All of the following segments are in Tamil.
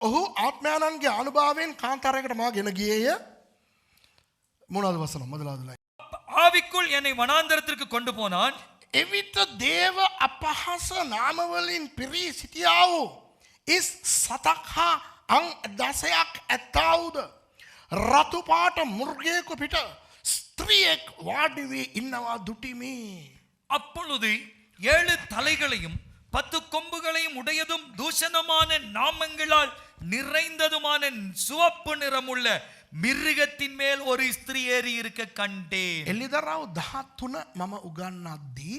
ඔහු ආත්මයානන්ගේ අනුභාවයෙන් කාන්තරයකට මා ගෙන ගියේය මොනද වසන මොදලාදලයි. ஆவிக்குள் என்னை வனாந்தரத்திற்கு கொண்டு போனான் එවිට දේව අපහස නාමවලින් පිරී සිටියාව ඉස් සතක් හා අං දසයක් ඇත්තාවුද රතුපාට මුර්ගයකු පිට ස්ත්‍රියෙක් වාඩිවී ඉන්නවා දුටිමි. அப்பொழுது ஏழு தலைகளையும் பத்து கொம்புகளையும் உடையதும் தூஷணமான நாமங்களால் நிறைந்ததுமான சிவப்பு நிறமுள்ள மிருகத்தின் மேல் ஒரு ஸ்திரீ ஏறி இருக்க கண்டேன் එල්ලිදරව් දහත්තුන මම උගන්නද්දී.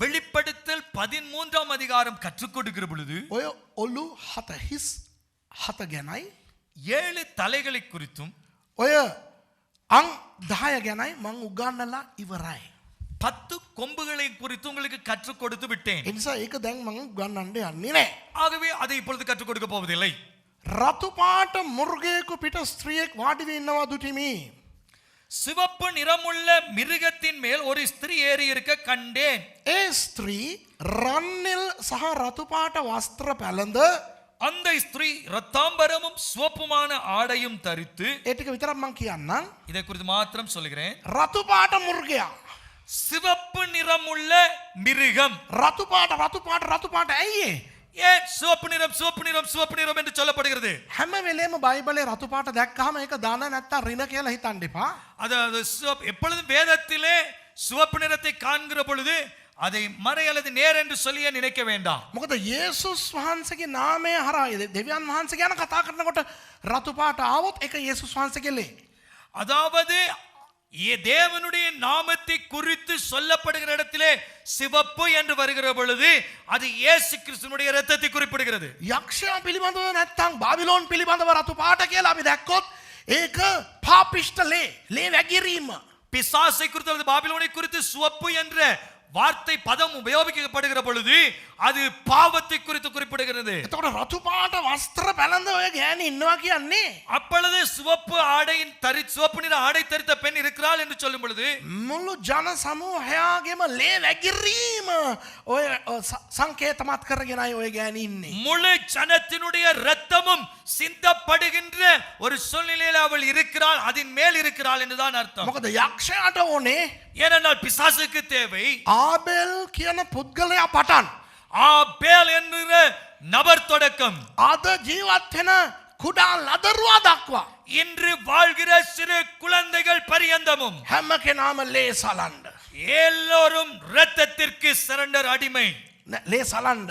வெளிப்படுத்தல் பதிமூன்றாம் அதிகாரம் கற்றுக் கொடுக்கிற பொழுது ඔය ඔල්ලු හත හිස් හත ගැනයි. ஏழு தலைகளை குறித்தும் ඔය අං දහය ගැනයි මං උගන්නලා ඉවරයි. பத்து கொம்புகளை குறித்து உங்களுக்கு கற்றுக் கொடுத்து விட்டேன் එනිසා ඒක දැන් මං ගන්නන්ඩ යන්නේ නෑ. ஆகவே அதை இப்பொழுது கற்றுக் கொடுக்க போவதில்லை රතුපාට මුර්ගයකු පිට ස්ත්‍රියෙක් වාඩිව ඉන්නවා දුටිමි. சிவப்பு நிறமுள்ள மிருகத்தின் மேல் ஒரு ஸ்திரீ ஏறி இருக்க கண்டேன் ඒ ස්ත්‍රී රන්නෙල් සහ රතුපාට වස්ත්‍ර පැළඳ அந்த ஸ்திரீ ரத்தாம்பரமும் சிவப்புமான ஆடையும் தரித்து ඒටික විතරක් මං කියන්නම්. இதை குறித்து மாத்திரம் சொல்லுகிறேன் රතුපාට මුර්ගයා. சிவப்பு நிறமுள்ள மிருகம் රතුපාට රතුපාට රතුපාට ඇයිඒ. ஏன் சிவப்பு நிறம் சிவப்பு நிறம் சிவப்பு நிறம் என்று சொல்லப்படுகிறது හැම වෙලේම බයිබලේ රතුපාට දැක්කහම එක දාන නැත්තා රින කියලා හිතන්ඩිපා. அதாவது சிவப்பு எப்பொழுதும் வேதத்திலே சிவப்பு நிறத்தை காண்கிற பொழுது அதை மறை அல்லது நேர் என்று சொல்லியே நினைக்க வேண்டாம் මොකද ඒසුස් වහන්සගේ නාමය හරයිද දෙවියන් වහන්ස ගැන කතා කරනකොට රතුපාට ආවොත් එක ඒසුස් වහන්ස කෙල්ලේ. அதாவது ஏ- தேவனுடைய நாமத்தை குறித்து சொல்லப்படுகிற இடத்திலே சிவப்பு என்று வருகிற பொழுது அது இயேசு கிறிஸ்துனுடைய இரத்தத்தை குறிப்பிடுகிறது යක්ෂයා පිළිබඳව නැත්තං බාවිලෝන් පිළිබඳව රතු පාට කියලා අපි දැක්කොත් ඒක පාපිෂ්ට ලේ ලේ වැගිරීම. பிசாசை குறித்து அல்லது பாபிலோனை குறித்து சிவப்பு என்ற வார்த்தை பதம் உபயோகிக்கப்படுகிற பொழுது அது பாவத்தை குறித்து குறிப்பிடுகிறது. அப்பொழுது சிவப்பு ஆடையின் தரி சிவப்பு நிற ஆடை தரித்த பெண் இருக்கிறாள் என்று சொல்லும் பொழுது முழு ஜன சமூகம் லே வெகிரீம் ஓய் சங்கேதமாத் முழு ஜனத்தினுடைய ரத்தமும் சிந்தப்படுகின்ற ஒரு சூழ்நிலையில் அவள் இருக்கிறாள் அதன் மேல் இருக்கிறாள் என்றுதான் அர்த்தம். யாக்ஷாட்ட ஓனே ஏனென்றால் பிசாசுக்கு தேவை ආබෙල් කියන පුද්ගලයා පටන්. ஆபேல் என்கிற நபர் தொடக்கம் අද ජීවත්වෙන කුඩා ලදරුවා දක්වා. இன்று வாழ்கிற சிறு குழந்தைகள் பரியந்தமும் හැම කෙනාම ලේ සලන්ඩ. எல்லோரும் இரத்தத்திற்கு சரண்டர் அடிமை ලේ සලන්ඩ.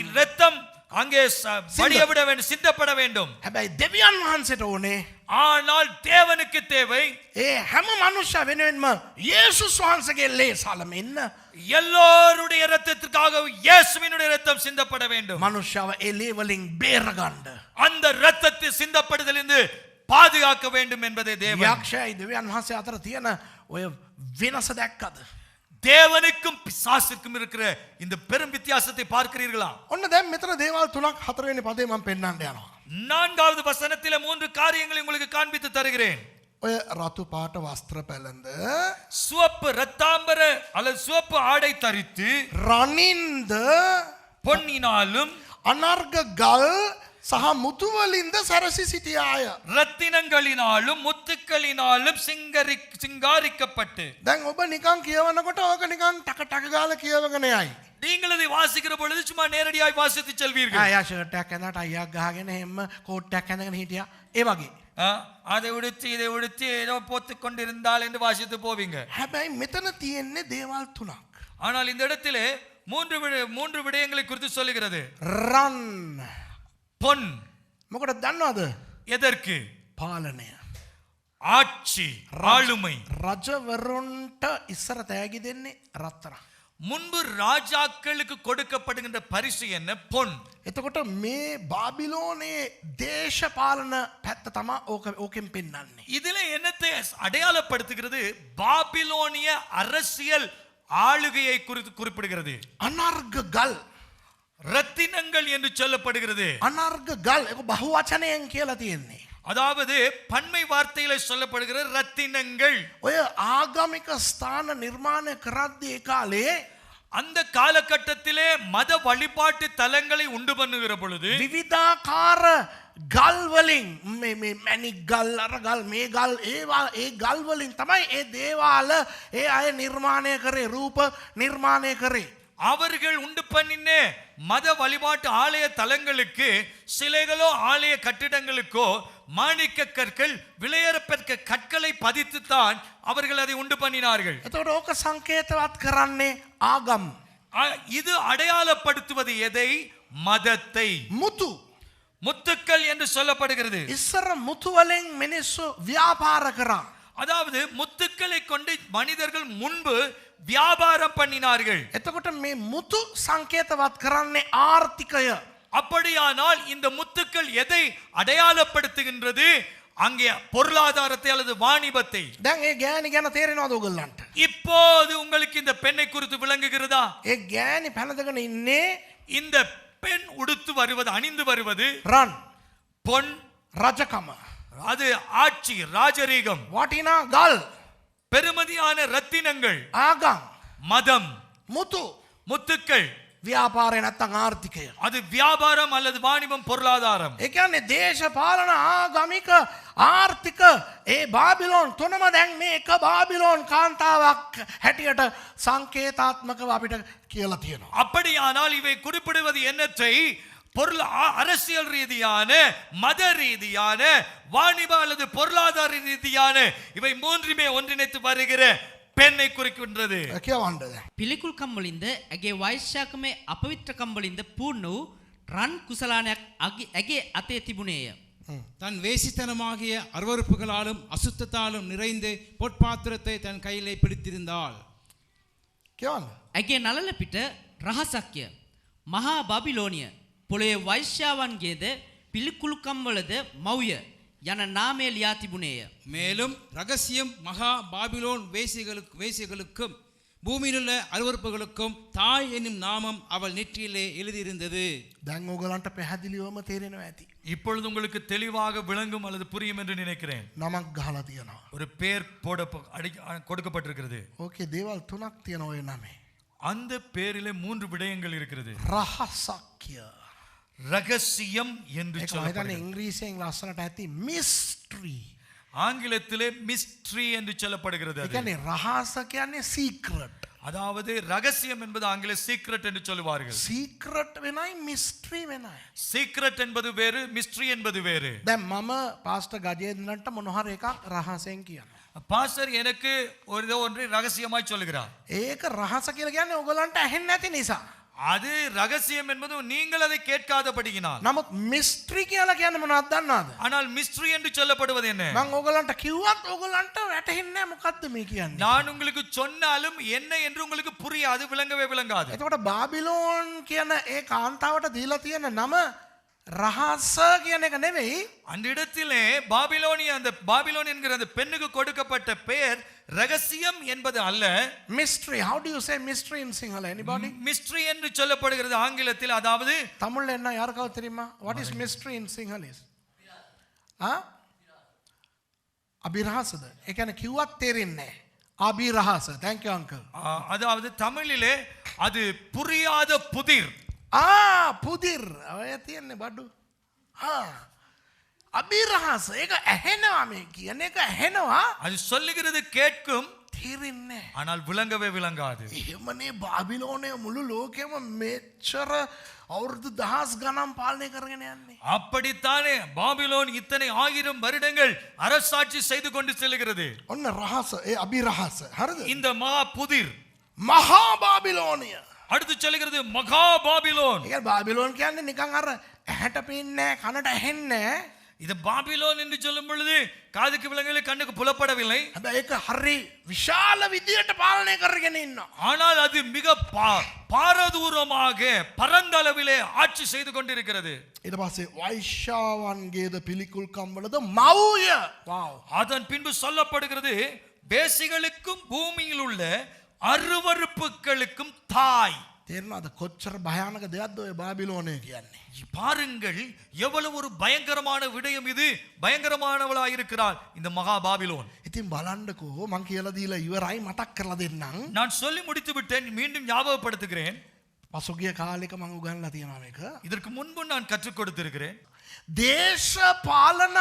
இரத்தம் அங்கே ச- வடிய விட வேண்டும் சிந்தப்பட வேண்டும் හැබැයි දෙවියන් වහන්සට ඕනේ ஆனால் தேவனுக்கு தேவை ඒ හැම මනුෂ්‍ය වෙනුවෙන්ම ඒසුස් වහන්සගේ ලේ සලම එන්න எல்லோருடைய இரத்தத்திற்காக இயேசுவினுடைய இரத்தம் சிந்தப்பட வேண்டும் මනුෂ්‍යාව එලේවලින් බේරගණ්ඩ. அந்த இரத்தத்தை சிந்தப்படுதலிருந்து பாதுகாக்க வேண்டும் என்பதே தேவன் යක්ෂයි දෙවියන් වහන්සේ අතර තියෙන ඔය වෙනස දැක්කද. தேவனுக்கும் பிசாசுக்கும் இருக்கிற இந்த பெரும் வித்தியாசத்தை பார்க்கிறீர்களா ඔන්න දැම් මෙතන දේවල් තුනක් හතරවෙනි පදේ මම පෙන්න්නට යනවා. நான்காவது வசனத்தில மூன்று காரியங்களை உங்களுக்கு காண்பித்து தருகிறேன் ඔය රතු පාට වස්ත්‍ර පැළඳ சிவப்பு ரத்தாம்பர அல்லது சிவப்பு ஆடை தரித்து රනින්ද பொன்னினாலும் අනර්ග ගල් සහ මුතුවලින්ද සැරසි සිටියාය. ரத்தினங்களினாலும் முத்துக்களினாலும் சிங்கரி சிங்காரிக்கப்பட்டு දැන් ඔබ නිකං කියවනකොට ඕක නිකං ටක ටක ගාල කියවගෙනයයි. நீங்கள் இதை வாசிக்கிற பொழுது சும்மா நேரடியாய் வாசித்து செல்வீர்கள் ආයාශටක් ඇඳට අයක් ගහගෙන හෙම කෝට්ටක් ඇඳගෙන හිටිය ඒ වගේ. ஆ, அதை உடுத்தி இதை உடுத்தி ஏதோ போத்து கொண்டிருந்தால் என்று வாசித்து போவீங்க හැබැයි මෙතන තියෙන්නේ දේවල් තුනක්. ஆனால் இந்த இடத்திலே மூன்று விட- மூன்று விடயங்களை குறித்து சொல்லுகிறது රන් பொன் මොකට දන්නවාද எதற்கு පාලනය. ஆட்சி ஆளுமை රජවරුන්ට ඉස්සර තෑගි දෙන්නේ රත්තර. முன்பு ராஜாக்களுக்கு கொடுக்கப்படுகின்ற பரிசு என்ன பொன் එතකොට මේ බාබිලෝනයේ දේශපාලන පැත්ත තමා ඕක ඕකෙන් පෙන්න්නන්නේ. இதுல என்னத்தை அடையாளப்படுத்துகிறது பாபிலோனிய அரசியல் ஆளுகையை குறித்து குறிப்பிடுகிறது අනර්ග ගල් ரத்தினங்கள் என்று சொல்லப்படுகிறது අනර්ග ගල් එක බහුවචනයෙන් කියලා තියෙන්නේ. அதாவது பன்மை வார்த்தையில சொல்லப்படுகிற ரத்தினங்கள் ඔය ආගමික ස්ථාන නිර්මාණය කරද්දී ඒ කාලේ அந்த காலகட்டத்திலே மத வழிபாட்டு தலங்களை உண்டு பண்ணுகிற பொழுது විවිධාකාර ගල් වලින් මේ මේ මැණික් ගල් අර ගල් මේ ගල් ඒවා ඒ ගල් වලින් තමයි ඒ දේවාල ඒ අය නිර්මාණය කරේ රූප නිර්මාණය කරේ. அவர்கள் உண்டு பண்ணின மத வழிபாட்டு ஆலய தலங்களுக்கு சிலைகளோ ஆலய கட்டிடங்களுக்கோ மாணிக்க கற்கள் விலையேறப்பெற்ற கற்களை பதித்துத்தான் அவர்கள் அதை உண்டு பண்ணினார்கள் එතකොට ඕක සංකේතවත් කරන්නේ ආගම්. ஆ- இது அடையாளப்படுத்துவது எதை மதத்தை මුතු. முத்துக்கள் என்று சொல்லப்படுகிறது ඉස්සර මුතුවලෙන් මිනිස්සු ව්‍යාපාර කරා. அதாவது முத்துக்களை கொண்டு மனிதர்கள் முன்பு வியாபாரம் பண்ணினார்கள் එතකොට මේ මුතු සංකේතවත් කරන්නේ ආර්ථිකය. அப்படியானால் இந்த முத்துக்கள் எதை அடையாளப்படுத்துகின்றது அங்கே பொருளாதாரத்தை அல்லது வாணிபத்தை දැන් ඒ ගෑනි ගැන තේරෙනවද ඔයගොල්ලන්ට? இப்போது உங்களுக்கு இந்த பெண்ணை குறித்து விளங்குகிறதா ඒ ගෑනි පැනදගෙන ඉන්නේ இந்த பெண் உடுத்து வருவது அணிந்து வருவது රන් பொன் රජකම. அது ஆட்சி ராஜரீகம் වටිනා ගල් பெருமதியான ரத்தினங்கள் ආගම් மதம் මුතු முத்துக்கள் ව්‍යාපාරය නැත්තං ආර්ථිකය. அது வியாபாரம் அல்லது வாணிபம் பொருளாதாரம் එකන්නේ දේශපාලන ආගමික ආර්ථික ඒ බාබිලෝන් තුනම දැන් මේ එක බාබිලෝන් කාන්තාවක් හැටියට සංකේතාත්මකව අපිට කියලා තියෙනවා. அப்படியானால் இவை குறிப்பிடுவது என்னத்தை பொருள் அ- அரசியல் ரீதியான மத ரீதியான வாணிப அல்லது பொருளாதார ரீதியான இவை மூன்றுமே ஒன்றிணைத்து வருகிற பெண்ணை குறிக்கின்றது කියවන්ඩද. පිළිකුල්කම් වලින්ද ඇගේ වෛශ්‍යාකමේ අපවිත්‍රකම් වලින්ද පූර්ණ වූ රන් කුසලානයක් අගි- ඇගේ අතේ තිබුණේය. தன் வேசித்தனமாகிய அருவறுப்புகளாலும் அசுத்தத்தாலும் நிறைந்து பொற்பாத்திரத்தை தன் கையிலே பிடித்திருந்தாள் කියවන්න. ඇගේ නලල පිට රහසක්ය. මහා බබිලෝනිය පොළේ වෛශ්‍යාවන්ගේද පිළිකුළුකම්වලද මව්ය යන නාමය ලියා තිබුණේය. மேலும் ரகசியம் மகா பாபிலோன் வேசிகளுக்கு வேசிகளுக்கும் பூமியிலுள்ள அருவறுப்புகளுக்கும் தாய் என்னும் நாமம் அவள் நெற்றியிலே எழுதியிருந்தது දැන් ඕගලන්ට පැහැදිලිවම තේරෙනවා ඇති. இப்பொழுது உங்களுக்கு தெளிவாக விளங்கும் அல்லது புரியும் என்று நினைக்கிறேன் නමක් ගහල තියෙනවා. ஒரு பேர் போட அடி கொடுக்கப்பட்டிருக்கிறது ඕකේ දේවල් තුනක් තියෙන ඔය නමේ. அந்த பேரிலே மூன்று விடயங்கள் இருக்கிறது රහසක්ය. ரகசியம் என்று ඒක මහිතන சொல்லப்படுகிறது. ඉංග්‍රීසියෙන් ලස්සනට ඇති මිස්ට්‍රී. ஆங்கிலத்திலே மிஸ்ட்ரி என்று சொல்லப்படுகிறது அது. එකනේ රහස කියන්නේ සීක්‍රට්. அதாவது ரகசியம் என்பது ஆங்கில சீக்ரெட் என்று சொல்லுவார்கள் සීක්‍රට් වෙනයි මිස්ට්‍රී වෙනයි. சீக்ரெட் என்பது வேறு மிஸ்ட்ரி என்பது வேறு දැන් මම පාස්ට ගජයදනට මොනොහර එකක් රහසෙන් කියන. பாஸ்டர் எனக்கு ஒரு இதோ ஒன்றை ரகசியமாய் சொல்லுகிறார் ඒක රහස කියල ගැන්න ඔගලන්ට ඇහෙන් නැති නිසා. அது ரகசியம் என்பது நீங்கள் அதை கேட்காதபடியினால் නමුත් මිස්ට්‍රී කියල කියන්න මොනත් දන්නාද. ஆனால் மிஸ்ட்ரி என்று சொல்லப்படுவது என்ன මං ඕගලන්ට කිව්වත් ඔගලන්ට වැටහෙන්න මොකක්ද මේ කියන්න. நான் உங்களுக்கு சொன்னாலும் என்ன என்று உங்களுக்கு புரியாது விளங்கவே விளங்காது එතකොට බාබිලෝන් කියන ඒ කාන්තාවට දීලා තියෙන නම ரஹாச எனக்கு நெவை அந்த இடத்திலே பாபிலோனிய அந்த பாபிலோன் என்கிற அந்த பெண்ணுக்கு கொடுக்கப்பட்ட பெயர் ரகசியம் என்பது அல்ல. Mystery how do you say mystery in Sinhala anybody mystery என்று சொல்லப்படுகிறது ஆங்கிலத்தில். அதாவது தமிழ்ல என்ன யாருக்காவது தெரியுமா? What is mystery in Sinhala is ah? அபிரஹாசத. ஏகன கியூவா தேரின்னே அபிரஹாச. தேங்க்யூ அங்கிள் அதாவது தமிழிலே அது புரியாத புதிர். පුදිර් ඔය තියෙන්නේ බඩු අභිරහස ඒක ඇහෙනවා මේ කියන එක ඇහෙනවා அது சொல்லுகிறது கேட்கும் තේරෙන්නේ ஆனால் விளங்கவே விளங்காது එහෙමනේ බාබිලෝනය මුළු ලෝකෙම මෙච්චර අවුරුදු දහස් ගනම් පාලනය කරගෙන යන්නේ. அப்படித்தானே பாபிலோன் இத்தனை ஆயிரம் வருடங்கள் அரசாட்சி செய்து கொண்டு செல்கிறது ඔන්න රහස ඒ අභිරහස හරද. இந்த மகா புதிர் මහා බාබිලෝනය. அடுத்து சொல்லுகிறது மகா பாபிலோன் ඒ බාබිලෝන් කියන්නේ නිකං අර ඇහැට පින්න කනට ඇහෙන්න இது பாபிலோன் என்று சொல்லும் பொழுது காதுக்கு விலங்குகளை கண்ணுக்கு புலப்படவில்லை හැබ ඒක හරි විශාල විදියට පාලනය කරගෙන ඉන්න. ஆனால் அது மிக பா- பாரதூரமாக பரந்தளவிலே ஆட்சி செய்து கொண்டிருக்கிறது ඉට පස්සේ වෛශ්‍යාවන්ගේද පිළිකුල්කම්වලද මව්ය වව්. அதன் பின்பு சொல்லப்படுகிறது பேசிகளுக்கும் பூமியில் உள்ள அருவருப்புகளுக்கும் தாய் තේරන අද කොච්චර භයානක දෙයක්ද ඔය බාබිලෝනය කියන්නේ. பாருங்கள் எவ்வளவு ஒரு பயங்கரமான விடயம் இது பயங்கரமானவளாயிருக்கிறாள் இந்த மகா பாபிலோன் ඉතින් බලන්ඩකෝ මං කියල දීලා ඉවරයි මතක් කරලා දෙන්නම්. நான் சொல்லி முடித்து விட்டேன் மீண்டும் ஞாபகப்படுத்துகிறேன் පසුගිය කාලෙක මං උගන්ල තියෙනව එක. இதற்கு முன்பு நான் கற்றுக் கொடுத்திருக்கிறேன் දේශපාලන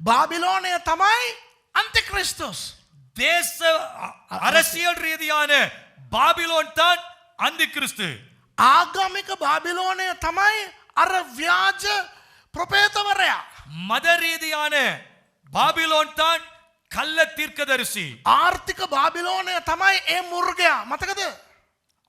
බාබිලෝනය තමයි අන්තික්‍රිස්තුස්. தேச அ- அரசியல் ரீதியான பாபிலோன் தான் அந்த கிறிஸ்து ආගමික බාබිලෝනය තමයි අර ව්‍යාජ ප්‍රපේතවරයා. மத ரீதியான பாபிலோன் தான் கள்ள தீர்க்கதரிசி ආර්ථික බාබිලෝනය තමයි ඒ මුර්ගයා මතකද.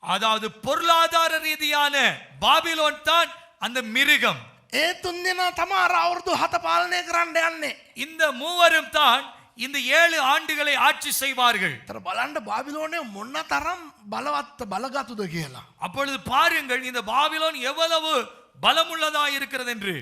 அதாவது பொருளாதார ரீதியான பாபிலோன் தான் அந்த மிருகம் ඒ තුන් දෙනා තම අර අවුරුදු හත පාලනය කරන්න යන්නේ. இந்த மூவரும் தான் இந்த ஏழு ஆண்டுகளை ஆட்சி செய்வார்கள் තර බලන්ඩ බාබිලෝනය මොන්න තරම් බලවත්ත බලගතුද කියලා. அப்பொழுது பாருங்கள் இந்த பாபிலோன் எவ்வளவு பலமுள்ளதா இருக்கிறது என்று